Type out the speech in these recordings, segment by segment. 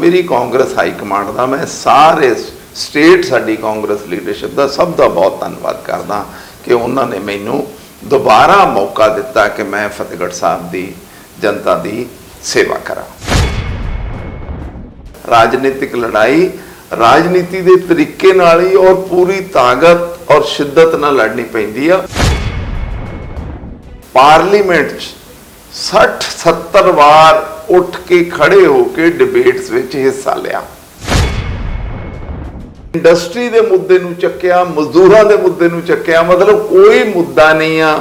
ਮੇਰੀ Congress high command ਦਾ, ਮੈਂ ਸਾਰੇ ਸਟੇਟ ਸਾਡੀ ਕਾਂਗਰਸ ਲੀਡਰਸ਼ਿਪ ਦਾ ਸਭ ਦਾ ਬਹੁਤ ਧੰਨਵਾਦ ਕਰਦਾ ਕਿ ਉਹਨਾਂ ਨੇ ਮੈਨੂੰ ਦੁਬਾਰਾ ਮੌਕਾ ਦਿੱਤਾ ਕਿ ਮੈਂ ਫਤਿਹਗੜ੍ਹ ਸਾਹਿਬ ਦੀ ਜਨਤਾ ਦੀ ਸੇਵਾ ਕਰਾਂ। ਰਾਜਨੀਤਿਕ ਲੜਾਈ ਰਾਜਨੀਤੀ ਦੇ ਤਰੀਕੇ ਨਾਲ ਹੀ ਔਰ ਪੂਰੀ ਤਾਕਤ ਔਰ ਸ਼ਿੱਦਤ ਨਾਲ ਲੜਨੀ ਪੈਂਦੀ ਆ। ਪਾਰਲੀਮੈਂਟ 'ਚ 60 70 ਵਾਰ ਉੱਠ ਕੇ ਖੜੇ ਹੋ ਕੇ ਡਿਬੇਟਸ ਵਿੱਚ ਹਿੱਸਾ ਲਿਆ। ਇੰਡਸਟਰੀ ਦੇ ਮੁੱਦੇ ਨੂੰ ਚੱਕਿਆ, ਮਜ਼ਦੂਰਾਂ ਦੇ ਮੁੱਦੇ ਨੂੰ ਚੱਕਿਆ, ਮਤਲਬ ਕੋਈ ਮੁੱਦਾ ਨਹੀਂ ਆ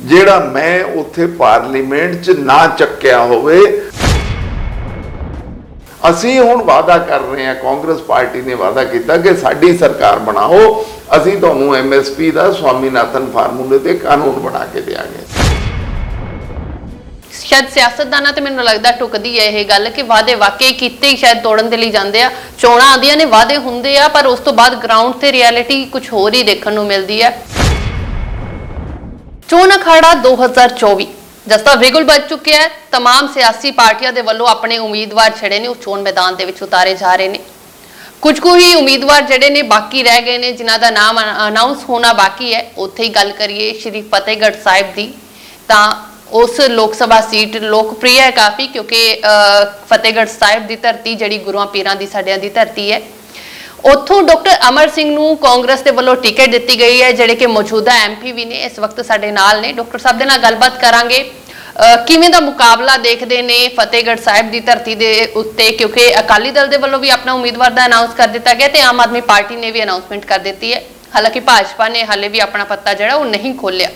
ਜਿਹੜਾ ਮੈਂ ਉੱਥੇ ਪਾਰਲੀਮੈਂਟ 'ਚ ਨਾ ਚੱਕਿਆ ਹੋਵੇ। ਅਸੀਂ ਹੁਣ ਵਾਅਦਾ ਕਰ ਰਹੇ ਹਾਂ, ਕਾਂਗਰਸ ਪਾਰਟੀ ਨੇ ਵਾਅਦਾ ਕੀਤਾ ਕਿ ਸਾਡੀ ਸਰਕਾਰ ਬਣਾਓ, ਅਸੀਂ ਤੁਹਾਨੂੰ ਐਮਐਸਪੀ ਦਾ ਸਵਾਮੀਨਾਥਨ ਫਾਰਮੂਲੇ ਤੇ ਕਾਨੂੰਨ ਬਣਾ ਕੇ ਦੇਵਾਂਗੇ ਸ਼ਾਇਦ ਸਿਆਸਤਦਾਨਾਂ ਤੇ ਮੈਨੂੰ ਲੱਗਦਾ ਟੁਕਦੀ ਹੈ ਇਹ ਗੱਲ ਕਿ ਵਾਅਦੇ ਵਾਕਈ ਕੀਤੇ ਹੀ ਸ਼ਾਇਦ ਤੋੜਨ ਦੇ ਲਈ ਜਾਂਦੇ ਆ ਚੋਣਾਂ ਆਉਂਦੀਆਂ ਨੇ ਵਾਅਦੇ ਹੁੰਦੇ ਆ ਪਰ ਉਸ ਤੋਂ ਬਾਅਦ ਗਰਾਊਂਡ ਤੇ ਰਿਐਲਿਟੀ ਕੁਝ ਹੋਰ ਹੀ ਦੇਖਣ ਨੂੰ ਮਿਲਦੀ ਹੈ ਚੋਣ ਅਖਾੜਾ 2024 ਜਸਤਾ ਵਿਗੁਲ ਵੱਜ ਚੁੱਕਿਆ ਹੈ तमाम ਸਿਆਸੀ ਪਾਰਟੀਆਂ ਦੇ ਵੱਲੋਂ ਆਪਣੇ ਉਮੀਦਵਾਰ ਛੜੇ ਨੇ ਉਹ ਚੋਣ ਮੈਦਾਨ ਦੇ ਵਿੱਚ ਉਤਾਰੇ ਜਾ ਰਹੇ ਨੇ ਕੁਝ ਕੁ ਹੀ ਉਮੀਦਵਾਰ ਜਿਹੜੇ ਨੇ ਬਾਕੀ ਰਹਿ ਗਏ ਨੇ ਜਿਨ੍ਹਾਂ ਦਾ ਨਾਮ ਅਨਾਉਂਸ ਹੋਣਾ ਬਾਕੀ ਹੈ ਉੱਥੇ ਹੀ ਗੱਲ ਕਰੀਏ ਸ਼੍ਰੀ ਫਤਿਹਗੜ੍ਹ ਸਾਹਿਬ ਦੀ ਤਾਂ ਉਸ ਲੋਕ ਸਭਾ ਸੀਟ ਲੋਕਪ੍ਰਿਯ ਹੈ ਕਾਫੀ, ਕਿਉਂਕਿ ਫਤਿਹਗੜ੍ਹ ਸਾਹਿਬ ਦੀ ਧਰਤੀ ਜਿਹੜੀ ਗੁਰੂਆਂ ਪੀਰਾਂ ਦੀ ਸਾਡਿਆਂ ਦੀ ਧਰਤੀ ਹੈ। ਉੱਥੋਂ ਡਾਕਟਰ ਅਮਰ ਸਿੰਘ ਨੂੰ ਕਾਂਗਰਸ ਦੇ ਵੱਲੋਂ ਟਿਕਟ ਦਿੱਤੀ ਗਈ ਹੈ, ਜਿਹੜੇ ਕਿ ਮੌਜੂਦਾ ਐਮਪੀ ਵੀ ਨੇ। ਇਸ ਵਕਤ ਸਾਡੇ ਨਾਲ ਨੇ। ਡਾਕਟਰ ਸਾਹਿਬ ਦੇ ਨਾਲ ਗੱਲਬਾਤ ਕਰਾਂਗੇ। ਕਿਵੇਂ ਦਾ ਮੁਕਾਬਲਾ ਦੇਖਦੇ ਨੇ ਫਤਿਹਗੜ੍ਹ ਸਾਹਿਬ ਦੀ ਧਰਤੀ ਦੇ ਉੱਤੇ? ਕਿਉਂਕਿ ਅਕਾਲੀ ਦਲ ਦੇ ਵੱਲੋਂ ਵੀ ਆਪਣਾ ਉਮੀਦਵਾਰ ਦਾ ਅਨਾਉਂਸ ਕਰ ਦਿੱਤਾ ਗਿਆ ਤੇ ਆਮ ਆਦਮੀ ਪਾਰਟੀ ਨੇ ਵੀ ਅਨਾਉਂਸਮੈਂਟ ਕਰ ਦਿੱਤੀ ਹੈ। ਹਾਲਾਂਕਿ ਭਾਜਪਾ ਨੇ ਹਾਲੇ ਵੀ ਆਪਣਾ ਪੱਤਾ ਜਿਹੜਾ ਉਹ ਨਹੀਂ ਖੋਲਿਆ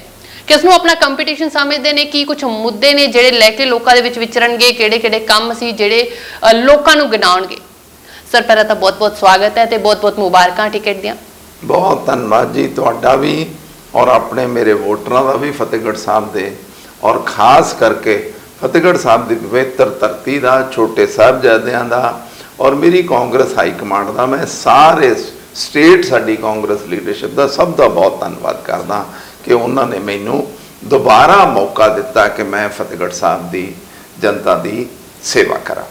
ਕਿਸ ਨੂੰ ਆਪਣਾ ਕੰਪੀਟੀਸ਼ਨ ਸਮਝਦੇ ਨੇ, ਕੀ ਕੁਝ ਮੁੱਦੇ ਨੇ ਜਿਹੜੇ ਲੈ ਕੇ ਲੋਕਾਂ ਦੇ ਵਿੱਚ ਵਿਚਰਨਗੇ ਕਿਹੜੇ ਕਿਹੜੇ ਕੰਮ ਸੀ ਜਿਹੜੇ ਲੋਕਾਂ ਨੂੰ ਗਿਣਾਉਣਗੇ। ਸਰ, ਪਹਿਲਾਂ ਤਾਂ ਬਹੁਤ-ਬਹੁਤ ਸਵਾਗਤ ਹੈ ਤੇ ਬਹੁਤ-ਬਹੁਤ ਮੁਬਾਰਕਾਂ ਟਿਕਟ ਦੀਆਂ। ਬਹੁਤ ਧੰਨਵਾਦ ਜੀ ਤੁਹਾਡਾ ਵੀ ਔਰ ਆਪਣੇ ਮੇਰੇ ਵੋਟਰਾਂ ਦਾ ਵੀ ਫਤਿਹਗੜ੍ਹ ਸਾਹਿਬ ਦੇ। ਔਰ ਖਾਸ ਕਰਕੇ ਫਤਿਹਗੜ੍ਹ ਸਾਹਿਬ ਦੀ ਪਵਿੱਤਰ ਧਰਤੀ ਦਾ, ਛੋਟੇ ਸਾਹਿਬਜ਼ਾਦਿਆਂ ਦਾ ਔਰ ਮੇਰੀ ਕਾਂਗਰਸ ਹਾਈ ਕਮਾਂਡ ਦਾ, ਮੈਂ ਸਾਰੇ ਸਟੇਟ ਸਾਡੀ ਕਾਂਗਰਸ ਲੀਡਰਸ਼ਿਪ ਦਾ ਸਭ ਦਾ ਬਹੁਤ ਧੰਨਵਾਦ ਕਰਦਾ। ਕਿ ਉਹਨਾਂ ਨੇ ਮੈਨੂੰ ਦੁਬਾਰਾ ਮੌਕਾ ਦਿੱਤਾ ਕਿ ਮੈਂ ਫਤਿਹਗੜ੍ਹ ਸਾਹਿਬ ਦੀ ਜਨਤਾ ਦੀ ਸੇਵਾ ਕਰਾਂ।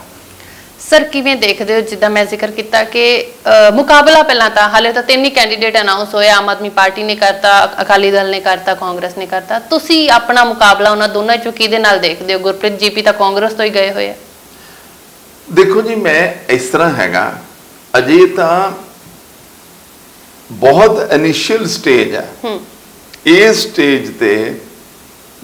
ਸਰ ਕਿਵੇਂ ਦੇਖਦੇ ਹੋ? ਜਿੱਦਾਂ ਮੈਂ ਜ਼ਿਕਰ ਕੀਤਾ ਕਿ ਮੁਕਾਬਲਾ ਪਹਿਲਾਂ ਤਾਂ ਹਾਲੇ ਤਾਂ ਤਿੰਨ ਹੀ ਕੈਂਡੀਡੇਟ ਅਨਾਉਂਸ ਹੋਏ ਆਮ ਆਦਮੀ ਪਾਰਟੀ ਨੇ ਕਰਤਾ ਅਕਾਲੀ ਦਲ ਨੇ ਕਰਤਾ ਕਾਂਗਰਸ ਨੇ ਕਰਤਾ। ਤੁਸੀਂ ਆਪਣਾ ਮੁਕਾਬਲਾ ਉਹਨਾਂ ਦੋਨਾਂ ਚੋਂ ਕਿਹਦੇ ਨਾਲ ਦੇਖਦੇ ਹੋ? ਗੁਰਪ੍ਰੀਤ ਜੀਪੀ ਤਾਂ ਕਾਂਗਰਸ ਤੋਂ ਹੀ ਗਏ ਹੋਏ ਆ। ਦੇਖੋ ਜੀ ਮੈਂ ਇਸ ਤਰ੍ਹਾਂ ਹੈਗਾ ਅਜੇ ਤਾਂ ਬਹੁਤ ਇਨੀਸ਼ੀਅਲ ਸਟੇਜ ਹੈ ਹੂੰ। ਇਸ ਸਟੇਜ ਤੇ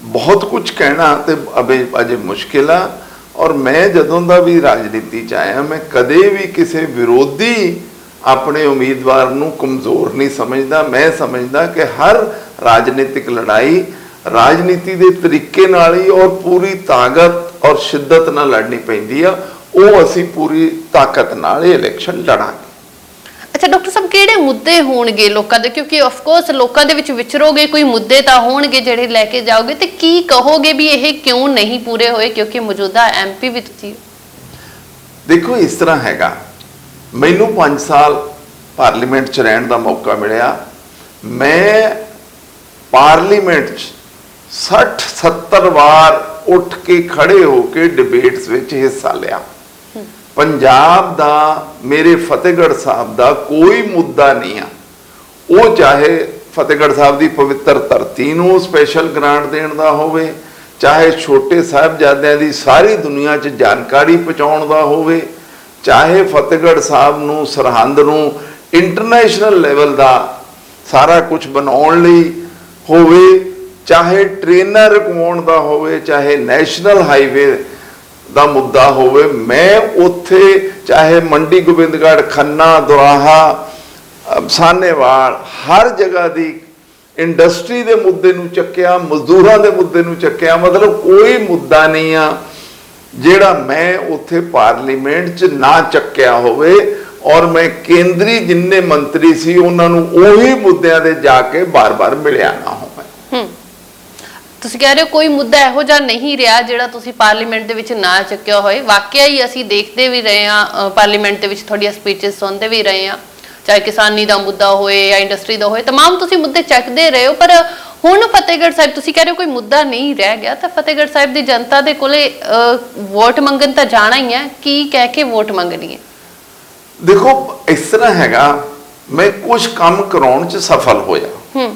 ਬਹੁਤ ਕੁਝ ਕਹਿਣਾ ਤੇ ਅਬੇ ਅਜੇ ਮੁਸ਼ਕਿਲ ਆ। ਔਰ ਮੈਂ ਜਦੋਂ ਦਾ ਵੀ ਰਾਜਨੀਤੀ ਚ ਆਇਆ, ਮੈਂ ਕਦੇ ਵੀ ਕਿਸੇ ਵਿਰੋਧੀ ਆਪਣੇ ਉਮੀਦਵਾਰ ਨੂੰ ਕਮਜ਼ੋਰ ਨਹੀਂ ਸਮਝਦਾ। ਮੈਂ ਸਮਝਦਾ ਕਿ ਹਰ ਰਾਜਨੀਤਿਕ ਲੜਾਈ ਰਾਜਨੀਤੀ ਦੇ ਤਰੀਕੇ ਨਾਲ ਹੀ ਔਰ ਪੂਰੀ ਤਾਕਤ ਔਰ ਸ਼ਿੱਦਤ ਨਾਲ ਲੜਨੀ ਪੈਂਦੀ ਆ। ਉਹ ਅਸੀਂ ਪੂਰੀ ਤਾਕਤ ਨਾਲ ਇਹ ਇਲੈਕਸ਼ਨ ਲੜਾਂਗੇ। ਅੱਛਾ ਡਾਕਟਰ ਸਾਹਿਬ ਕਿਹੜੇ ਮੁੱਦੇ ਹੋਣਗੇ ਲੋਕਾਂ ਦੇ? ਕਿਉਂਕਿ ਆਫ ਕੋਰਸ ਲੋਕਾਂ ਦੇ ਵਿੱਚ ਵਿਚਰੋਗੇ ਕੋਈ ਮੁੱਦੇ ਤਾਂ ਹੋਣਗੇ ਜਿਹੜੇ ਲੈ ਕੇ ਜਾਓਗੇ ਤੇ ਕੀ ਕਹੋਗੇ ਵੀ ਇਹ ਕਿਉਂ ਨਹੀਂ ਪੂਰੇ ਹੋਏ? ਕਿਉਂਕਿ ਮੌਜੂਦਾ ਐਮਪੀ ਵੀ ਤੁਸੀਂ। ਦੇਖੋ ਇਸ ਤਰ੍ਹਾਂ ਹੈਗਾ। ਮੈਨੂੰ 5 ਸਾਲ ਪਾਰਲੀਮੈਂਟ 'ਚ ਰਹਿਣ ਦਾ ਮੌਕਾ ਮਿਲਿਆ। ਮੈਂ ਪਾਰਲੀਮੈਂਟ 'ਚ 60 70 ਵਾਰ ਉੱਠ ਕੇ ਖੜੇ ਹੋ ਕੇ ਡਿਬੇਟਸ ਵਿੱਚ ਹਿੱਸਾ ਲਿਆ। ਪੰਜਾਬ ਦਾ, ਮੇਰੇ ਫਤਿਹਗੜ੍ਹ ਸਾਹਿਬ ਦਾ ਕੋਈ ਮੁੱਦਾ ਨਹੀਂ ਆ। ਉਹ ਚਾਹੇ ਫਤਿਹਗੜ੍ਹ ਸਾਹਿਬ ਦੀ ਪਵਿੱਤਰ ਧਰਤੀ ਨੂੰ ਸਪੈਸ਼ਲ ਗ੍ਰਾਂਟ ਦੇਣ ਦਾ ਹੋਵੇ, ਚਾਹੇ ਛੋਟੇ ਸਾਹਿਬਜ਼ਾਦਿਆਂ ਦੀ ਸਾਰੀ ਦੁਨੀਆ 'ਚ ਜਾਣਕਾਰੀ ਪਹੁੰਚਾਉਣ ਦਾ ਹੋਵੇ, ਚਾਹੇ ਫਤਿਹਗੜ੍ਹ ਸਾਹਿਬ ਨੂੰ, ਸਰਹੰਦ ਨੂੰ ਇੰਟਰਨੈਸ਼ਨਲ ਲੈਵਲ ਦਾ ਸਾਰਾ ਕੁਝ ਬਣਾਉਣ ਲਈ ਹੋਵੇ, ਚਾਹੇ ਟ੍ਰੇਨਰ ਰਕਵਾਉਣ ਦਾ ਹੋਵੇ, ਚਾਹੇ ਨੈਸ਼ਨਲ ਹਾਈਵੇ ਦਾ ਮੁੱਦਾ ਹੋਵੇ, ਮੈਂ ਉੱਥੇ ਚਾਹੇ ਮੰਡੀ ਗੋਬਿੰਦਗੜ੍ਹ, ਖੰਨਾ, ਦੁਰਾਹਾ ਸਾਨੇਵਾਲ ਹਰ ਜਗ੍ਹਾ ਦੀ ਇੰਡਸਟਰੀ ਦੇ ਮੁੱਦੇ ਨੂੰ ਚੱਕਿਆ, ਮਜ਼ਦੂਰਾਂ ਦੇ ਮੁੱਦੇ ਨੂੰ ਚੱਕਿਆ, ਮਤਲਬ ਕੋਈ ਮੁੱਦਾ ਨਹੀਂ ਆ ਜਿਹੜਾ ਮੈਂ ਉੱਥੇ ਪਾਰਲੀਮੈਂਟ 'ਚ ਨਾ ਚੱਕਿਆ ਹੋਵੇ ਔਰ ਮੈਂ ਕੇਂਦਰੀ ਜਿੰਨੇ ਮੰਤਰੀ ਸੀ, ਉਹਨਾਂ ਨੂੰ ਉਹੀ ਮੁੱਦਿਆਂ ਦੇ ਜਾ ਕੇ ਬਾਰ-ਬਾਰ ਮਿਲਿਆ ਨਾ ਹੋਵੇ। ਤੁਸੀਂ ਕਹਿ ਰਹੇ ਹੋ ਕੋਈ ਮੁੱਦਾ ਇਹੋ ਜਿਹਾ ਨਹੀਂ ਰਿਹਾ ਜਿਹੜਾ ਤੁਸੀਂ ਪਾਰਲੀਮੈਂਟ ਦੇ ਵਿੱਚ ਨਾ ਚੱਕਿਆ ਹੋਏ ਵਾਕਿਆ ਹੀ ਅਸੀਂ ਦੇਖਦੇ ਵੀ ਰਹੇ ਹਾਂ ਪਾਰਲੀਮੈਂਟ ਦੇ ਵਿੱਚ ਤੁਹਾਡੀਆਂ ਸਪੀਚਸ ਸੁਣਦੇ ਵੀ ਰਹੇ ਹਾਂ ਚਾਹੇ ਕਿਸਾਨੀ ਦਾ ਮੁੱਦਾ ਹੋਏ ਜਾਂ ਇੰਡਸਟਰੀ ਦਾ ਹੋਏ तमाम ਤੁਸੀਂ ਮੁੱਦੇ ਚੱਕਦੇ ਰਹੇ ਹੋ ਪਰ ਹੁਣ ਫਤਿਹਗੜ੍ਹ ਸਾਹਿਬ ਤੁਸੀਂ ਕਹਿ ਰਹੇ ਹੋ ਕੋਈ ਮੁੱਦਾ ਨਹੀਂ ਰਹਿ ਗਿਆ ਤਾਂ ਫਤਿਹਗੜ੍ਹ ਸਾਹਿਬ ਦੀ ਜਨਤਾ ਦੇ ਕੋਲੇ ਅਹ, ਵੋਟ ਮੰਗਣ ਤਾਂ ਜਾਣਾ ਹੀ ਹੈ ਕੀ ਕਹਿ ਕੇ ਵੋਟ ਮੰਗਣੀ ਹੈ ਦੇਖੋ ਇਸ ਤਰ੍ਹਾਂ ਹੈਗਾ ਮੈਂ ਕੁਝ ਕੰਮ ਕਰਾਉਣ 'ਚ ਸਫਲ ਹੋਇਆ ਹੂੰ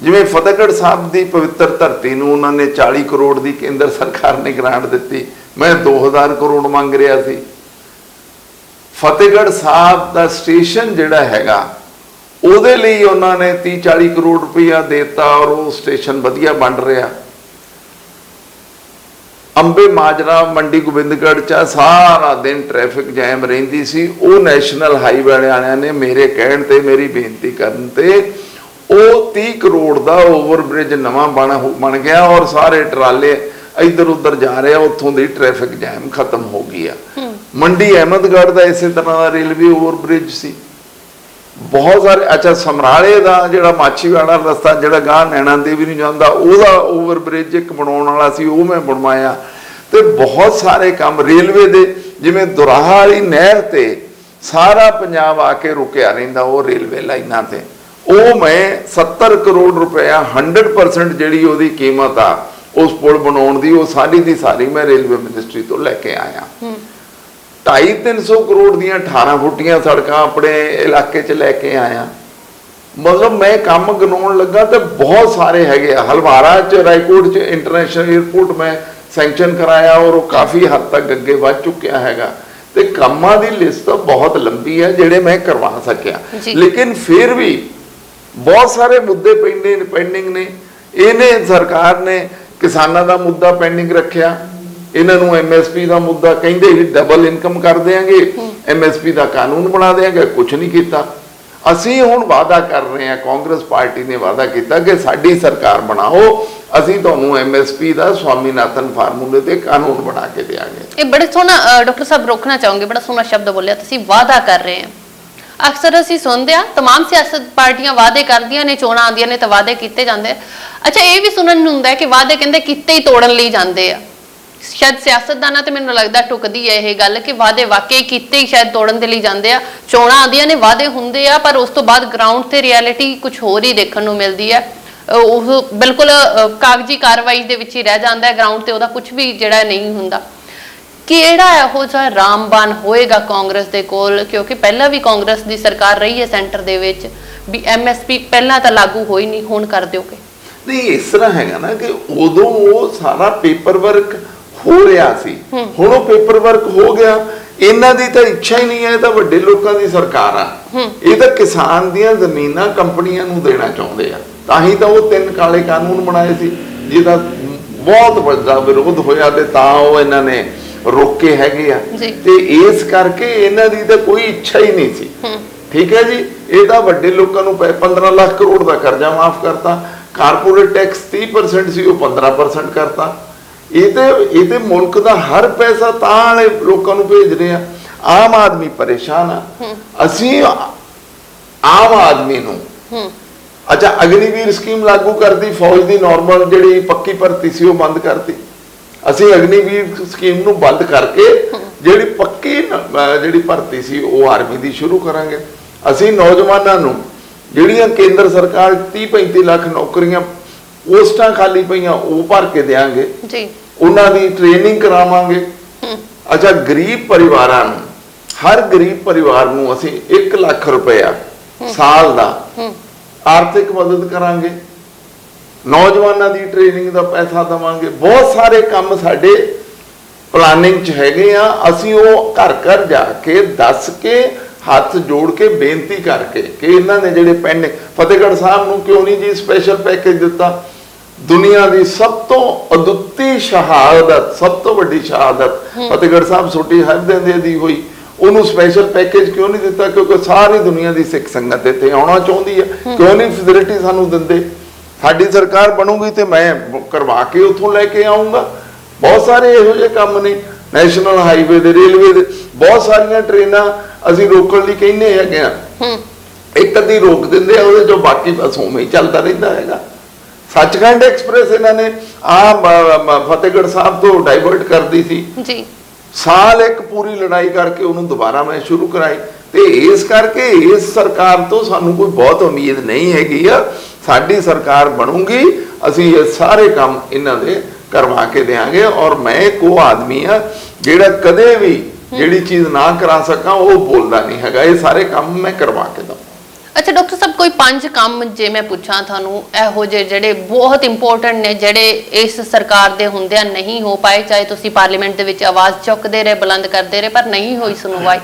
ਜਿਵੇਂ ਫਤਿਹਗੜ੍ਹ ਸਾਹਿਬ ਦੀ ਪਵਿੱਤਰ ਧਰਤੀ ਨੂੰ ਉਹਨਾਂ ਨੇ 40 ਕਰੋੜ ਦੀ ਕੇਂਦਰ ਸਰਕਾਰ ਨੇ ਗ੍ਰਾਂਟ ਦਿੱਤੀ। ਮੈਂ 2000 ਕਰੋੜ ਮੰਗ ਰਿਹਾ ਸੀ। ਫਤਿਹਗੜ੍ਹ ਸਾਹਿਬ ਦਾ ਸਟੇਸ਼ਨ ਜਿਹੜਾ ਹੈਗਾ, ਉਹਦੇ ਲਈ ਉਹਨਾਂ ਨੇ 30 40 ਕਰੋੜ ਰੁਪਇਆ ਦਿੱਤਾ ਔਰ ਉਹ ਸਟੇਸ਼ਨ ਵਧੀਆ ਬਣ ਰਿਹਾ। ਅੰਬੇ ਮਾਜਰਾ, ਮੰਡੀ ਗੋਬਿੰਦਗੜ੍ਹ ਚ ਸਾਰਾ ਦਿਨ ਟ੍ਰੈਫਿਕ ਜੈਮ ਰਹਿੰਦੀ ਸੀ। ਉਹ ਨੈਸ਼ਨਲ ਹਾਈਵੇ ਵਾਲਿਆਂ ਨੇ ਮੇਰੇ ਕਹਿਣ ਤੇ, ਮੇਰੀ ਬੇਨਤੀ ਕਰਨ ਤੇ ਉਹ 30 ਕਰੋੜ ਦਾ ਓਵਰਬ੍ਰਿਜ ਨਵਾਂ ਬਣ ਬਣ ਗਿਆ ਔਰ ਸਾਰੇ ਟਰਾਲੇ ਇੱਧਰ ਉੱਧਰ ਜਾ ਰਹੇ ਆ ਉੱਥੋਂ ਦੀ ਟ੍ਰੈਫਿਕ ਜੈਮ ਖਤਮ ਹੋ ਗਈ ਆ। ਮੰਡੀ ਅਹਿਮਦਗੜ੍ਹ ਦਾ ਇਸੇ ਤਰ੍ਹਾਂ ਦਾ ਰੇਲਵੇ ਓਵਰਬ੍ਰਿਜ ਸੀ। ਬਹੁਤ ਸਾਰੇ ਅੱਛਾ ਸਮਰਾਲੇ ਦਾ ਜਿਹੜਾ ਮਾਛੀਵਾੜਾ ਰਸਤਾ ਜਿਹੜਾ ਗਾਂ ਨੈਣਾ ਦੇਵੀ ਨੂੰ ਜਾਂਦਾ ਉਹਦਾ ਓਵਰਬ੍ਰਿਜ ਇੱਕ ਬਣਾਉਣ ਵਾਲਾ ਸੀ ਉਹ ਮੈਂ ਬਣਵਾਇਆ। ਤੇ ਬਹੁਤ ਸਾਰੇ ਕੰਮ ਰੇਲਵੇ ਦੇ ਜਿਵੇਂ ਦੁਰਾਹਾ ਵਾਲੀ ਨਹਿਰ ਤੇ ਸਾਰਾ ਪੰਜਾਬ ਆ ਕੇ ਰੁਕਿਆ ਰਹਿੰਦਾ ਉਹ ਰੇਲਵੇ ਲਾਈਨਾਂ ਤੇ। ਉਹ ਮੈਂ 70 ਕਰੋੜ ਰੁਪਇਆ 100% ਜਿਹੜੀ ਉਹਦੀ ਕੀਮਤ ਆ ਉਸ ਪੁਲ ਬਣਾਉਣ ਦੀ ਉਹ ਸਾਰੀ ਦੀ ਸਾਰੀ ਮੈਂ ਰੇਲਵੇ ਮਿਨਿਸਟਰੀ ਤੋਂ ਲੈ ਕੇ ਆਇਆ। 2.5-300 ਕਰੋੜ ਦੀਆਂ 18 ਫੁੱਟੀਆਂ ਸੜਕਾਂ ਆਪਣੇ ਇਲਾਕੇ 'ਚ ਲੈ ਕੇ ਆਇਆ। ਮਤਲਬ ਮੈਂ ਕੰਮ ਗਨਾਉਣ ਲੱਗਾ ਤੇ ਬਹੁਤ ਸਾਰੇ ਹੈਗੇ ਆ। ਹਲਵਾਰਾ 'ਚ ਰਾਏਕੋਟ 'ਚ ਇੰਟਰਨੈਸ਼ਨਲ 에ਅਰਪੋਰਟ ਮੈਂ ਸੈਂਕਸ਼ਨ ਕਰਾਇਆ ਔਰ ਉਹ ਕਾਫੀ ਹੱਦ ਤੱਕ ਅੱਗੇ ਵੱਧ ਚੁੱਕਿਆ ਹੈਗਾ। ਤੇ ਕੰਮਾਂ ਦੀ ਲਿਸਟ ਬਹੁਤ ਲੰਬੀ ਹੈ ਜਿਹੜੇ ਮੈਂ ਕਰਵਾ ਸਕਿਆ। ਲੇਕਿਨ ਫਿਰ ਵੀ ਬਹੁਤ ਸਾਰੇ ਮੁੱਦੇ ਪੈਂਦੇ ਪੈਂਡਿੰਗ ਨੇ। ਇਹਨੇ ਸਰਕਾਰ ਨੇ ਕਿਸਾਨਾਂ ਦਾ ਮੁੱਦਾ ਪੈਂਡਿੰਗ ਰੱਖਿਆ। ਇਹਨਾਂ ਨੂੰ ਐਮਐਸਪੀ ਦਾ ਮੁੱਦਾ ਕਹਿੰਦੇ ਵੀ ਡਬਲ ਇਨਕਮ ਕਰ ਦੇਾਂਗੇ ਐਮਐਸਪੀ ਦਾ ਕਾਨੂੰਨ ਬਣਾ ਦੇਾਂਗੇ ਕੁਝ ਨਹੀਂ ਕੀਤਾ। ਅਸੀਂ ਹੁਣ ਵਾਅਦਾ ਕਰ ਰਹੇ ਹਾਂ, ਕਾਂਗਰਸ ਪਾਰਟੀ ਨੇ ਵਾਅਦਾ ਕੀਤਾ ਕਿ ਸਾਡੀ ਸਰਕਾਰ ਬਣਾਓ। ਅਸੀਂ ਤੁਹਾਨੂੰ ਐਮਐਸਪੀ ਦਾ ਸਵਾਮੀਨਾਥਨ ਫਾਰਮੂਲੇ ਤੇ ਕਾਨੂੰਨ ਬਣਾ ਕੇ ਦੇਾਂਗੇ ਇਹ ਬੜੇ ਸੋਹਣਾ ਡਾਕਟਰ ਸਾਹਿਬ ਰੋਕਣਾ ਚਾਹੋਗੇ, ਬੜਾ ਸੋਹਣਾ ਸ਼ਬਦ ਬੋਲਿਆ, ਤੁਸੀਂ ਵਾਅਦਾ ਕਰ ਰਹੇ ਹੋ। ਅਕਸਰ ਅਸੀਂ ਸੁਣਦੇ ਆ तमाम ਸਿਆਸਤ ਪਾਰਟੀਆਂ ਵਾਅਦੇ ਕਰਦੀਆਂ ਨੇ ਚੋਣਾਂ ਆਉਂਦੀਆਂ ਨੇ ਤਾਂ ਵਾਅਦੇ ਕੀਤੇ ਜਾਂਦੇ ਆ ਅੱਛਾ ਇਹ ਵੀ ਸੁਣਨ ਨੂੰ ਹੁੰਦਾ ਹੈ ਕਿ ਵਾਅਦੇ ਕਹਿੰਦੇ ਕੀਤੇ ਹੀ ਤੋੜਨ ਲਈ ਜਾਂਦੇ ਆ ਸ਼ਾਇਦ ਸਿਆਸਤਦਾਨਾਂ ਤੇ ਮੈਨੂੰ ਲੱਗਦਾ ਟੁਕਦੀ ਹੈ ਇਹ ਗੱਲ ਕਿ ਵਾਅਦੇ ਵਾਕਈ ਕੀਤੇ ਹੀ ਸ਼ਾਇਦ ਤੋੜਨ ਦੇ ਲਈ ਜਾਂਦੇ ਆ ਚੋਣਾਂ ਆਉਂਦੀਆਂ ਨੇ ਵਾਅਦੇ ਹੁੰਦੇ ਆ ਪਰ ਉਸ ਤੋਂ ਬਾਅਦ ਗਰਾਊਂਡ ਤੇ ਰਿਐਲਿਟੀ ਕੁਝ ਹੋਰ ਹੀ ਦੇਖਣ ਨੂੰ ਮਿਲਦੀ ਹੈ ਅਹ ਉਹ ਬਿਲਕੁਲ ਅਹ, ਕਾਗਜ਼ੀ ਕਾਰਵਾਈ ਦੇ ਵਿੱਚ ਹੀ ਰਹਿ ਜਾਂਦਾ ਹੈ ਗਰਾਊਂਡ ਤੇ ਉਹਦਾ ਕੁਝ ਵੀ ਜਿਹੜਾ ਨਹੀਂ ਹੁੰਦਾ ਕਿਹੜਾ ਇਹੋ ਜਿਹਾ ਰਾਮਬਾਨ ਹੋਏਗਾ ਕਾਂਗਰਸ ਦੇ ਕੋਲ? ਕਿਉਂਕਿ ਪਹਿਲਾਂ ਵੀ ਕਾਂਗਰਸ ਦੀ ਸਰਕਾਰ ਰਹੀ ਹੈ ਸੈਂਟਰ ਦੇ ਵਿੱਚ ਵੀ ਐਮਐਸਪੀ ਪਹਿਲਾਂ ਤਾਂ ਲਾਗੂ ਹੋਈ ਨਹੀਂ ਹੁਣ ਕਰ ਦਿਓਗੇ? ਨਹੀਂ ਇਸ ਤਰ੍ਹਾਂ ਹੈਗਾ ਨਾ ਕਿ ਉਦੋਂ ਉਹ ਸਾਰਾ ਪੇਪਰ ਵਰਕ ਹੋ ਰਿਹਾ ਸੀ। ਹੁਣ ਉਹ ਪੇਪਰ ਵਰਕ ਹੋ ਗਿਆ। ਇਹਨਾਂ ਦੀ ਤਾਂ ਇੱਛਾ ਹੀ ਨਹੀਂ ਹੈ ਇਹ ਤਾਂ ਵੱਡੇ ਲੋਕਾਂ ਦੀ ਸਰਕਾਰ ਆ। ਇਹ ਤਾਂ ਕਿਸਾਨ ਦੀਆਂ ਜ਼ਮੀਨਾਂ ਕੰਪਨੀਆਂ ਨੂੰ ਦੇਣਾ ਚਾਹੁੰਦੇ ਆ। ਤਾਂ ਹੀ ਤਾਂ ਉਹ ਤਿੰਨ ਕਾਲੇ ਕਾਨੂੰਨ ਬਣਾਏ ਸੀ। ਜਿਹਦਾ ਬਹੁਤ ਵੱਡਾ ਵਿਰੋਧ ਹੋਇਆ ਤੇ ਤਾਂ ਉਹ ਇਹਨਾਂ ਨੇ ਰੋਕੇ ਹੈਗੇ ਆ। ਤੇ ਇਸ ਕਰਕੇ ਇਹਨਾਂ ਦੀ ਤਾਂ ਕੋਈ ਇੱਛਾ ਹੀ ਨਹੀਂ ਸੀ। ਠੀਕ ਹੈ ਜੀ? ਇਹ ਤਾਂ ਵੱਡੇ ਲੋਕਾਂ ਨੂੰ ਪੈ- 15 ਲੱਖ ਕਰੋੜ ਦਾ ਕਰਜ਼ਾ ਮਾਫ ਕਰਤਾ। ਕਾਰਪੋਰੇਟ ਟੈਕਸ 30% ਸੀ ਉਹ 15% ਕਰਤਾ। ਇਹ ਤੇ ਇਹ ਤੇ ਮੁਲਕ ਦਾ ਹਰ ਪੈਸਾ ਤਾਂ ਵਾਲੇ ਲੋਕਾਂ ਨੂੰ ਭੇਜ ਰਹੇ ਆ। ਆਮ ਆਦਮੀ ਪਰੇਸ਼ਾਨ ਆ। ਅਸੀਂ ਆਮ ਆਦਮੀ ਨੂੰ ਅੱਛਾ ਅਗਨੀਵੀਰ ਸਕੀਮ ਲਾਗੂ ਕਰਦੀ ਫੌਜ ਦੀ ਨਾਰਮਲ ਜਿਹੜੀ ਪੱਕੀ ਭਰਤੀ ਸੀ ਉਹ ਬੰਦ ਕਰਤੀ। ਅਸੀਂ ਅਗਨੀਵੀਰ ਸਕੀਮ ਨੂੰ ਬੰਦ ਕਰਕੇ ਜਿਹੜੀ ਪੱਕੀ ਜਿਹੜੀ ਭਰਤੀ ਸੀ ਉਹ ਆਰਮੀ ਦੀ ਸ਼ੁਰੂ ਕਰਾਂਗੇ। ਅਸੀਂ ਨੌਜਵਾਨਾਂ ਨੂੰ ਜਿਹੜੀਆਂ ਕੇਂਦਰ ਸਰਕਾਰ 30 35 ਲੱਖ ਨੌਕਰੀਆਂ ਪੋਸਟਾਂ ਖਾਲੀ ਪਈਆਂ ਉਹ ਭਰ ਕੇ ਦੇਾਂਗੇ ਜੀ। ਉਹਨਾਂ ਦੀ ਟ੍ਰੇਨਿੰਗ ਕਰਾਵਾਂਗੇ। ਅੱਛਾ ਗਰੀਬ ਪਰਿਵਾਰਾਂ ਨੂੰ ਹਰ ਗਰੀਬ ਪਰਿਵਾਰ ਨੂੰ ਅਸੀਂ 1 ਲੱਖ ਰੁਪਇਆ ਸਾਲ ਦਾ ਆਰਥਿਕ ਮਦਦ ਕਰਾਂਗੇ। ਨੌਜਵਾਨਾਂ ਦੀ ਟ੍ਰੇਨਿੰਗ ਦਾ ਪੈਸਾ ਦਵਾਂਗੇ। ਬਹੁਤ ਸਾਰੇ ਕੰਮ ਸਾਡੇ ਪਲਾਨਿੰਗ 'ਚ ਹੈਗੇ ਆ। ਅਸੀਂ ਉਹ ਘਰ ਘਰ ਜਾ ਕੇ ਦੱਸ ਕੇ ਹੱਥ ਜੋੜ ਕੇ ਬੇਨਤੀ ਕਰਕੇ ਕਿ ਇਹਨਾਂ ਨੇ ਜਿਹੜੇ ਪੈਂਡ ਫਤਿਹਗੜ੍ਹ ਸਾਹਿਬ ਨੂੰ ਕਿਉਂ ਨਹੀਂ ਜੀ ਸਪੈਸ਼ਲ ਪੈਕੇਜ ਦਿੱਤਾ? ਦੁਨੀਆ ਦੀ ਸਭ ਤੋਂ ਅਦੁੱਤੀ ਸ਼ਹਾਦਤ ਸਭ ਤੋਂ ਵੱਡੀ ਸ਼ਹਾਦਤ ਫਤਿਹਗੜ੍ਹ ਸਾਹਿਬ ਛੋਟੀ ਹਰਦੇ ਦੇ ਦੀ ਹੋਈ। ਉਹਨੂੰ ਸਪੈਸ਼ਲ ਪੈਕੇਜ ਕਿਉਂ ਨਹੀਂ ਦਿੱਤਾ? ਕਿਉਂਕਿ ਸਾਰੀ ਦੁਨੀਆ ਦੀ ਸਿੱਖ ਸੰਗਤ ਇੱਥੇ ਆਉਣਾ ਚਾਹੁੰਦੀ ਹੈ। ਕਿਉਂ ਨਹੀਂ ਫੈਸਿਲਿਟੀ ਸਾਨੂੰ ਦਿੰਦੇ? ਸਾਡੀ ਸਰਕਾਰ ਬਣੂਗੀ ਤੇ ਮੈਂ ਕਰਵਾ ਕੇ ਉੱਥੋਂ ਲੈ ਕੇ ਆਉਂਗਾ ਬਹੁਤ ਸਾਰੇ ਇਹੋ ਜਿਹੇ ਕੰਮ ਨੇ ਨੈਸ਼ਨਲ ਹਾਈਵੇ ਦੇ ਰੇਲਵੇ ਦੇ ਬਹੁਤ ਸਾਰੀਆਂ ਟ੍ਰੇਨਾਂ ਅਸੀਂ ਰੋਕਣ ਲਈ ਕਹਿੰਦੇ ਹੈਗੇ ਆ। ਹੂੰ। ਇੱਕ ਅੱਧੀ ਰੋਕ ਦਿੰਦੇ ਆ ਉਹਦੇ ਚੋਂ ਬਾਕੀ ਬਸ ਉਵੇਂ ਹੀ ਚੱਲਦਾ ਰਹਿੰਦਾ ਹੈਗਾ। ਸੱਚਖੰਡ ਐਕਸਪ੍ਰੈਸ ਇਹਨਾਂ ਨੇ ਆ ਫਤਿਹਗੜ੍ਹ ਸਾਹਿਬ ਤੋਂ ਡਾਈਵਰਟ ਕਰਦੀ ਸੀ। ਜੀ। ਸਾਲ ਇੱਕ ਪੂਰੀ ਲੜਾਈ ਕਰਕੇ ਉਹਨੂੰ ਦੁਬਾਰਾ ਮੈਂ ਸ਼ੁਰੂ ਕਰਾਈ। ਤੇ ਇਸ ਕਰਕੇ ਇਸ ਸਰਕਾਰ ਤੋਂ ਸਾਨੂੰ ਕੋਈ ਬਹੁਤ ਉਮੀਦ ਨਹੀਂ ਹੈਗੀ ਆ ਸਾਡੀ ਸਰਕਾਰ ਬਣੂਗੀ ਅਸੀਂ ਇਹ ਸਾਰੇ ਕੰਮ ਇਹਨਾਂ ਦੇ ਕਰਵਾ ਕੇ ਦੇਾਂਗੇ ਔਰ ਮੈਂ ਉਹ ਆਦਮੀ ਆ ਜਿਹੜਾ ਕਦੇ ਵੀ ਜਿਹੜੀ ਚੀਜ਼ ਨਾ ਕਰਾ ਸਕਾਂ ਉਹ ਬੋਲਦਾ ਨਹੀਂ ਹੈਗਾ। ਇਹ ਸਾਰੇ ਕੰਮ ਮੈਂ ਕਰਵਾ ਕੇ ਅੱਛਾ ਡਾਕਟਰ ਸਾਹਿਬ ਕੋਈ ਪੰਜ ਕੰਮ ਜੇ ਮੈਂ ਪੁੱਛਾਂ ਤੁਹਾਨੂੰ ਇਹੋ ਜਿਹੇ ਜਿਹੜੇ ਬਹੁਤ ਇੰਪੋਰਟੈਂਟ ਨੇ ਜਿਹੜੇ ਇਸ ਸਰਕਾਰ ਦੇ ਹੁੰਦਿਆਂ ਨਹੀਂ ਹੋ ਪਾਏ ਚਾਹੇ ਤੁਸੀਂ ਪਾਰਲੀਮੈਂਟ ਦੇ ਵਿੱਚ ਆਵਾਜ਼ ਚੁੱਕਦੇ ਰਹੇ ਬੁਲੰਦ ਕਰਦੇ ਰਹੇ ਪਰ ਨਹੀਂ ਹੋਈ ਸੁਣਵਾਈ।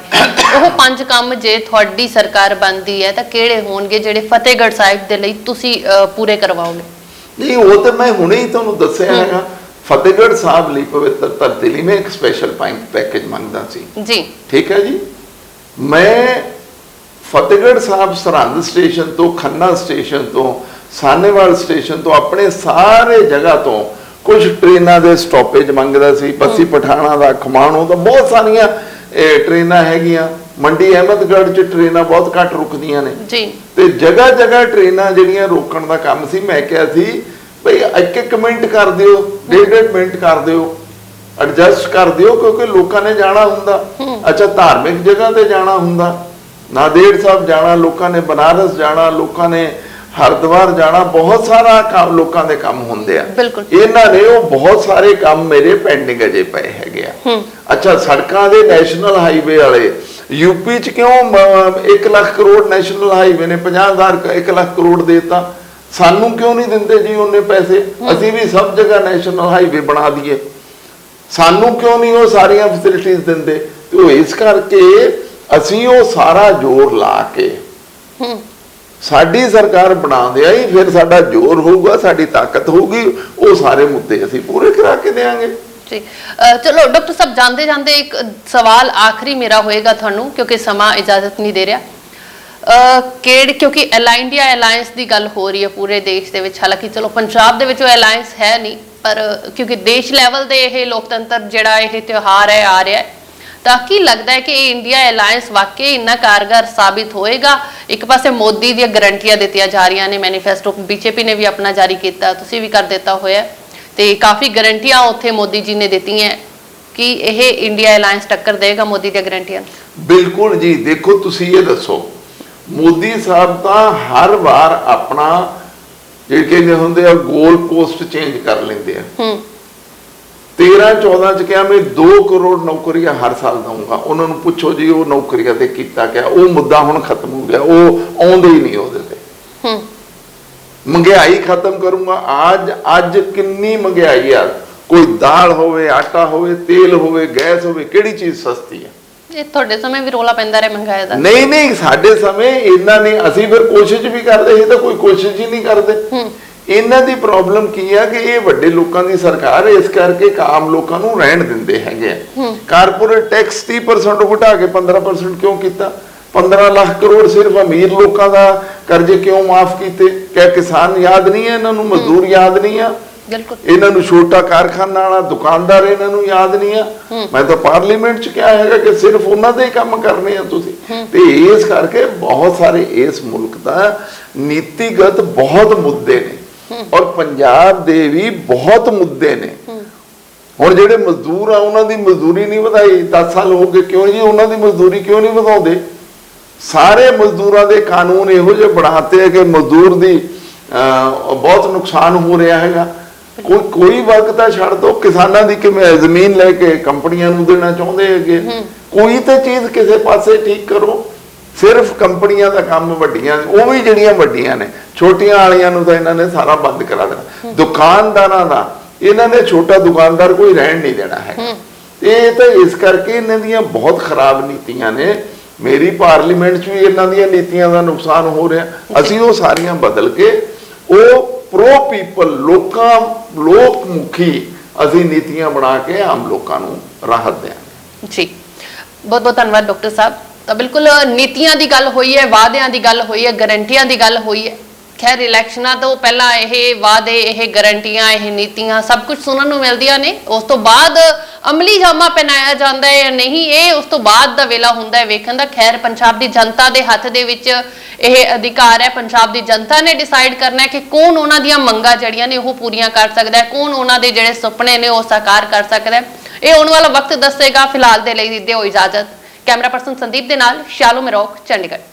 ਉਹ ਪੰਜ ਕੰਮ ਜੇ ਤੁਹਾਡੀ ਸਰਕਾਰ ਬਣਦੀ ਹੈ ਤਾਂ ਕਿਹੜੇ ਹੋਣਗੇ ਜਿਹੜੇ ਫਤਿਹਗੜ੍ਹ ਸਾਹਿਬ ਦੇ ਲਈ ਤੁਸੀਂ ਪੂਰੇ ਕਰਵਾਓਗੇ? ਨਹੀਂ ਉਹ ਤਾਂ ਮੈਂ ਹੁਣੇ ਹੀ ਤੁਹਾਨੂੰ ਦੱਸਿਆ ਹੈਗਾ। ਫਤਿਹਗੜ੍ਹ ਸਾਹਿਬ ਲਈ ਪਵਿੱਤਰ ਧਰਤੀ ਲਈ ਮੈਂ ਇੱਕ ਸਪੈਸ਼ਲ ਪੈਕੇਜ ਮੰਗਦਾ ਸੀ। ਜੀ। ਠੀਕ ਹੈ ਜੀ? ਮੈਂ ਫਤਿਹਗੜ੍ਹ ਸਾਹਿਬ ਸਰਹੰਦ ਸਟੇਸ਼ਨ ਤੋਂ ਖੰਨਾ ਸਟੇਸ਼ਨ ਤੋਂ ਸਾਨੇਵਾਲ ਸਟੇਸ਼ਨ ਤੋਂ ਆਪਣੇ ਸਾਰੇ ਜਗ੍ਹਾ ਤੋਂ ਕੁਝ ਟ੍ਰੇਨਾਂ ਦੇ ਸਟਾਪੇਜ ਮੰਗਦਾ ਸੀ। ਬੱਸੀ ਪਠਾਣਾ ਦਾ ਖਮਾਣੋ ਦਾ ਬਹੁਤ ਸਾਰੀਆਂ ਇਹ, ਟ੍ਰੇਨਾਂ ਹੈਗੀਆਂ। ਮੰਡੀ ਅਹਿਮਦਗੜ੍ਹ 'ਚ ਟ੍ਰੇਨਾਂ ਬਹੁਤ ਘੱਟ ਰੁਕਦੀਆਂ ਨੇ। ਜੀ। ਤੇ ਜਗ੍ਹਾ ਜਗ੍ਹਾ ਟ੍ਰੇਨਾਂ ਜਿਹੜੀਆਂ ਰੋਕਣ ਦਾ ਕੰਮ ਸੀ ਮੈਂ ਕਿਹਾ ਸੀ ਭਈ ਇੱਕ ਇੱਕ ਮਿੰਟ ਕਰ ਦਿਓ ਡੇਢ ਡੇਢ ਮਿੰਟ ਕਰ ਦਿਓ। ਐਡਜਸਟ ਕਰ ਦਿਓ ਕਿਉਂਕਿ ਲੋਕਾਂ ਨੇ ਜਾਣਾ ਹੁੰਦਾ। ਅੱਛਾ ਧਾਰਮਿਕ ਜਗ੍ਹਾ ਤੇ ਜਾਣਾ ਹੁੰਦਾ। ਨਾਂਦੇੜ ਸਾਹਿਬ ਜਾਣਾ ਲੋਕਾਂ ਨੇ ਬਨਾਰਸ ਜਾਣਾ ਲੋਕਾਂ ਨੇ ਹਰਿਦੁਆਰ ਜਾਣਾ ਬਹੁਤ ਸਾਰਾ ਕੰਮ ਲੋਕਾਂ ਦੇ ਕੰਮ ਹੁੰਦੇ ਆ। ਇਹਨਾਂ ਨੇ ਉਹ ਬਹੁਤ ਸਾਰੇ ਕੰਮ ਮੇਰੇ ਪੈਂਡਿੰਗ ਅਜੇ ਪਏ ਹੈਗੇ ਆ। ਅੱਛਾ ਸੜਕਾਂ ਦੇ ਨੈਸ਼ਨਲ ਹਾਈਵੇ ਵਾਲੇ ਯੂਪੀ ਚ ਕਿਉਂ 1 ਲੱਖ ਕਰੋੜ ਨੈਸ਼ਨਲ ਹਾਈਵੇ ਨੇ 50000 1 ਲੱਖ ਕਰੋੜ ਦੇਤਾ। ਸਾਨੂੰ ਕਿਉਂ ਨਹੀਂ ਦਿੰਦੇ ਜੀ ਉਹਨੇ ਪੈਸੇ? ਅਸੀਂ ਵੀ ਸਭ ਜਗ੍ਹਾ ਨੈਸ਼ਨਲ ਹਾਈਵੇ ਬਣਾ ਦਈਏ। ਸਾਨੂੰ ਕਿਉਂ ਨਹੀਂ ਉਹ ਸਾਰੀਆਂ ਫੈਸਿਲਿਟੀਆਂ ਦਿੰਦੇ? ਤੇ ਉਹ ਇਸ ਕਰਕੇ ਅਸੀਂ ਉਹ ਸਾਰਾ ਜ਼ੋਰ ਲਾ ਕੇ ਸਾਡੀ ਸਰਕਾਰ ਬਣਾਉਂਦੇ ਆ ਹੀ ਫਿਰ ਸਾਡਾ ਜ਼ੋਰ ਹੋਊਗਾ ਸਾਡੀ ਤਾਕਤ ਹੋਊਗੀ ਉਹ ਸਾਰੇ ਮੁੱਦੇ ਅਸੀਂ ਪੂਰੇ ਕਰਾ ਕੇ ਦੇਵਾਂਗੇ ਜੀ। ਚਲੋ ਡਾਕਟਰ ਸਾਹਿਬ ਜਾਂਦੇ ਜਾਂਦੇ ਇੱਕ ਸਵਾਲ ਆਖਰੀ ਮੇਰਾ ਹੋਏਗਾ ਤੁਹਾਨੂੰ ਕਿਉਂਕਿ ਸਮਾਂ ਇਜਾਜ਼ਤ ਨਹੀਂ ਦੇ ਰਿਹਾ। ਕਿਹੜ ਕਿਉਂਕਿ ਐਲਾ ਇੰਡੀਆ ਅਲਾਈਅੰਸ ਦੀ ਗੱਲ ਹੋ ਰਹੀ ਹੈ ਪੂਰੇ ਦੇਸ਼ ਦੇ ਵਿੱਚ ਹਾਲਾਂਕਿ ਚਲੋ ਪੰਜਾਬ ਦੇ ਵਿੱਚ ਉਹ ਅਲਾਈਅੰਸ ਹੈ ਨਹੀਂ ਪਰ ਕਿਉਂਕਿ ਦੇਸ਼ ਲੈਵਲ ਦੇ ਇਹ ਲੋਕਤੰਤਰ ਜਿਹੜਾ ਇਹ ਤਿਉਹਾਰ ਹੈ ਆ ਰਿਹਾ ਹੈ ਤਾਂ ਕੀ ਲੱਗਦਾ ਹੈ ਕਿ ਇਹ ਇੰਡੀਆ ਅਲਾਈਅੰਸ ਵਾਕਈ ਇੰਨਾ ਕਾਰਗਰ ਸਾਬਿਤ ਹੋਏਗਾ ਇੱਕ ਪਾਸੇ ਮੋਦੀ ਦੀਆਂ ਗਰੰਟੀਆਂ ਦਿੱਤੀਆਂ ਜਾ ਰਹੀਆਂ ਨੇ ਮੈਨੀਫੈਸਟੋ ਬੀਜੇਪੀ ਨੇ ਵੀ ਆਪਣਾ ਜਾਰੀ ਕੀਤਾ ਤੁਸੀਂ ਵੀ ਕਰ ਦਿੱਤਾ ਹੋਇਆ। ਤੇ ਕਾਫੀ ਗਰੰਟੀਆਂ ਉੱਥੇ ਮੋਦੀ ਜੀ ਨੇ ਦਿੱਤੀਆਂ ਕਿ ਇਹ ਇੰਡੀਆ ਅਲਾਈਅੰਸ ਟੱਕਰ ਦੇਗਾ ਮੋਦੀ ਦੀਆਂ ਗਰੰਟੀਆਂ। ਬਿਲਕੁਲ ਜੀ ਦੇਖੋ ਤੁਸੀਂ ਇਹ ਦੱਸੋ ਮੋਦੀ ਸਾਹਿਬ ਤਾਂ ਹਰ ਵਾਰ ਆਪਣਾ ਜਿਹੜੇ ਕਹਿੰਦੇ ਹੁੰਦੇ ਆ ਗੋਲ ਪੋਸਟ ਚੇਂਜ ਕਰ ਲੈਂਦੇ ਆ ਹੂੰ 13 14 ਚ ਕਿਹਾ ਮੈਂ 2 ਕਰੋੜ ਨੌਕਰੀਆਂ ਹਰ ਸਾਲ ਦਊਂਗਾ। ਉਹਨਾਂ ਨੂੰ ਪੁੱਛੋ ਜੀ ਉਹ ਨੌਕਰੀਆਂ ਤੇ ਕੀਤਾ ਗਿਆ ਉਹ ਮੁੱਦਾ ਹੁਣ ਖਤਮ ਹੋ ਗਿਆ। ਉਹ ਆਉਂਦੇ ਹੀ ਨਹੀਂ ਉਹਦੇ ਤੇ। ਹੂੰ। ਮਹਿੰਗਾਈ ਖਤਮ ਕਰੂੰਗਾ। ਅੱਜ ਅੱਜ ਕਿੰਨੀ ਮਹਿੰਗਾਈ ਆ? ਕੋਈ ਦਾਲ ਹੋਵੇ ਆਟਾ ਹੋਵੇ ਤੇਲ ਹੋਵੇ ਗੈਸ ਹੋਵੇ ਕਿਹੜੀ ਚੀਜ਼ ਸਸਤੀ ਹੈ ਇਹ ਤੁਹਾਡੇ ਸਮੇਂ ਵੀ ਰੋਲਾ ਪੈਂਦਾ ਰਿਹਾ ਮਹਿੰਗਾਈ ਦਾ। ਨਹੀਂ ਨਹੀਂ ਸਾਡੇ ਸਮੇਂ ਇਹਨਾਂ ਨੇ ਅਸੀਂ ਫਿਰ ਕੋਸ਼ਿਸ਼ ਵੀ ਕਰਦੇ ਇਹ ਤਾਂ ਕੋਈ ਕੋਸ਼ਿਸ਼ ਹੀ ਨਹੀਂ ਕਰਦੇ। ਹੂੰ। ਇਹਨਾਂ ਦੀ ਪ੍ਰੋਬਲਮ ਕੀ ਆ ਕਿ ਇਹ ਵੱਡੇ ਲੋਕਾਂ ਦੀ ਸਰਕਾਰ ਇਸ ਕਰਕੇ ਆਮ ਲੋਕਾਂ ਨੂੰ ਰਹਿਣ ਦਿੰਦੇ ਹੈਗੇ ਆ। ਕਾਰਪੋਰੇਟ ਟੈਕਸ 30% ਘਟਾ ਕੇ 15% ਕਿਉਂ ਕੀਤਾ? 15 ਲੱਖ ਕਰੋੜ ਸਿਰਫ ਅਮੀਰ ਲੋਕਾਂ ਦਾ ਕਰਜ਼ੇ ਕਿਉਂ ਮਾਫ ਕੀਤੇ? ਕਿਆ ਕਿਸਾਨ ਯਾਦ ਨਹੀਂ ਹੈ ਇਹਨਾਂ ਨੂੰ ਮਜ਼ਦੂਰ ਯਾਦ ਨਹੀਂ ਆ। ਬਿਲਕੁਲ। ਇਹਨਾਂ ਨੂੰ ਛੋਟਾ ਕਾਰਖਾਨਾ ਵਾਲਾ ਦੁਕਾਨਦਾਰ ਇਹਨਾਂ ਨੂੰ ਯਾਦ ਨਹੀਂ ਆ। ਮੈਂ ਤਾਂ ਪਾਰਲੀਮੈਂਟ ਚ ਕਿਹਾ ਹੈਗਾ ਕਿ ਸਿਰਫ ਉਹਨਾਂ ਦੇ ਹੀ ਕੰਮ ਕਰਨੇ ਆ ਤੁਸੀਂ। ਤੇ ਇਸ ਕਰਕੇ ਬਹੁਤ ਸਾਰੇ ਇਸ ਮੁਲਕ ਦਾ ਨੀਤੀਗਤ ਬਹੁਤ ਮੁੱਦੇ ਨੇ। ਔਰ ਪੰਜਾਬ ਦੇ ਵੀ ਬਹੁਤ ਮੁੱਦੇ ਨੇ। ਹੁਣ ਜਿਹੜੇ ਮਜ਼ਦੂਰ ਆ ਉਹਨਾਂ ਦੀ ਮਜ਼ਦੂਰੀ ਨਹੀਂ ਵਧਾਈ। 10 ਸਾਲ ਹੋ ਗਏ ਕਿਉਂ ਜੀ ਉਹਨਾਂ ਦੀ ਮਜ਼ਦੂਰੀ ਕਿਉਂ ਨਹੀਂ ਵਧਾਉਂਦੇ? ਸਾਰੇ ਮਜ਼ਦੂਰਾਂ ਦੇ ਕਾਨੂੰਨ ਇਹੋ ਜਿਹੇ ਬਣਾਤੇ ਆ ਕਿ ਮਜ਼ਦੂਰ ਦੀ ਬਹੁਤ ਨੁਕਸਾਨ ਹੋ ਰਿਹਾ ਹੈਗਾ। ਕੋਈ ਕੋਈ ਵਕਤ ਤਾਂ ਛੱਡ ਦੋ ਕਿਸਾਨਾਂ ਦੀ ਕਿਵੇਂ ਜ਼ਮੀਨ ਲੈ ਕੇ ਕੰਪਨੀਆਂ ਨੂੰ ਦੇਣਾ ਚਾਹੁੰਦੇ ਹੈਗੇ। ਕੋਈ ਤਾਂ ਚੀਜ਼ ਕਿਸੇ ਪਾਸੇ ਠੀਕ ਕਰੋ। ਸਿਰਫ ਕੰਪਨੀਆਂ ਦਾ ਕੰਮ ਵੱਡੀਆਂ ਉਹ ਵੀ ਜਿਹੜੀਆਂ ਵੱਡੀਆਂ ਨੇ ਛੋਟੀਆਂ ਵਾਲੀਆਂ ਨੂੰ ਤਾਂ ਇਹਨਾਂ ਨੇ ਸਾਰਾ ਬੰਦ ਕਰਾ ਦੇਣਾ। ਦੁਕਾਨਦਾਰਾਂ ਦਾ ਇਹਨਾਂ ਨੇ ਛੋਟਾ ਦੁਕਾਨਦਾਰ ਕੋਈ ਰਹਿਣ ਨਹੀਂ ਦੇਣਾ ਹੈ। ਇਹ ਤਾਂ ਇਸ ਕਰਕੇ ਇਹਨਾਂ ਦੀਆਂ ਬਹੁਤ ਖਰਾਬ ਨੀਤੀਆਂ ਨੇ। ਮੇਰੀ ਪਾਰਲੀਮੈਂਟ 'ਚ ਵੀ ਇਹਨਾਂ ਦੀਆਂ ਨੀਤੀਆਂ ਦਾ ਨੁਕਸਾਨ ਹੋ ਰਿਹਾ। ਅਸੀਂ ਉਹ ਸਾਰੀਆਂ ਬਦਲ ਕੇ ਉਹ ਪ੍ਰੋ ਪੀਪਲ ਲੋਕਾਂ ਲੋਕ ਮੁਖੀ ਅਸੀਂ ਨੀਤੀਆਂ ਬਣਾ ਕੇ ਆਮ ਲੋਕਾਂ ਨੂੰ ਰਾਹਤ ਦਿਆਂਗੇ। ਜੀ। ਬਹੁਤ ਬਹੁਤ ਧੰਨਵਾਦ ਡਾਕਟਰ ਸਾਹਿਬ। ਤਾਂ ਬਿਲਕੁਲ ਨੀਤੀਆਂ ਦੀ ਗੱਲ ਹੋਈ ਹੈ, ਵਾਅਦਿਆਂ ਦੀ ਗੱਲ ਹੋਈ ਹੈ, ਗਰੰਟੀਆਂ ਦੀ ਗੱਲ ਹੋਈ ਹੈ। ਖੈਰ, ਇਲੈਕਸ਼ਨਾਂ ਤੋਂ ਪਹਿਲਾਂ ਇਹ ਵਾਅਦੇ, ਇਹ ਗਰੰਟੀਆਂ, ਇਹ ਨੀਤੀਆਂ ਸਭ ਕੁਝ ਸੁਣਨ ਨੂੰ ਮਿਲਦੀਆਂ ਨੇ। ਉਸ ਤੋਂ ਬਾਅਦ ਅਮਲੀ ਜਾਮਾ ਪਹਿਨਾਇਆ ਜਾਂਦਾ ਹੈ ਨਹੀਂ, ਇਹ ਉਸ ਤੋਂ ਬਾਅਦ ਦਾ ਵੇਲਾ ਹੁੰਦਾ ਹੈ ਵੇਖਣ ਦਾ। ਖੈਰ, ਪੰਜਾਬ ਦੀ ਜਨਤਾ ਦੇ ਹੱਥ ਦੇ ਵਿੱਚ ਇਹ ਅਧਿਕਾਰ ਹੈ। ਪੰਜਾਬ ਦੀ ਜਨਤਾ ਨੇ ਡਿਸਾਈਡ ਕਰਨਾ ਹੈ ਕਿ ਕੌਣ ਉਹਨਾਂ ਦੀਆਂ ਮੰਗਾਂ ਜਿਹੜੀਆਂ ਨੇ ਉਹ ਪੂਰੀਆਂ ਕਰ ਸਕਦਾ ਹੈ, ਕੌਣ ਉਹਨਾਂ ਦੇ ਜਿਹੜੇ ਸੁਪਨੇ ਨੇ ਉਹ ਸਾਕਾਰ ਕਰ ਸਕਦਾ ਹੈ। ਇਹ ਆਉਣ ਵਾਲਾ ਵਕਤ ਦੱਸੇਗਾ, ਫਿਲਹਾਲ ਦੇ ਲਈ ਦਿਓ ਇਜਾਜ਼ਤ। ਕੈਮਰਾ ਪਰਸਨ ਸੰਦੀਪ ਦੇ ਨਾਲ ਸ਼ਾਲੂ ਮਰੋਕ ਚੰਡੀਗੜ੍ਹ।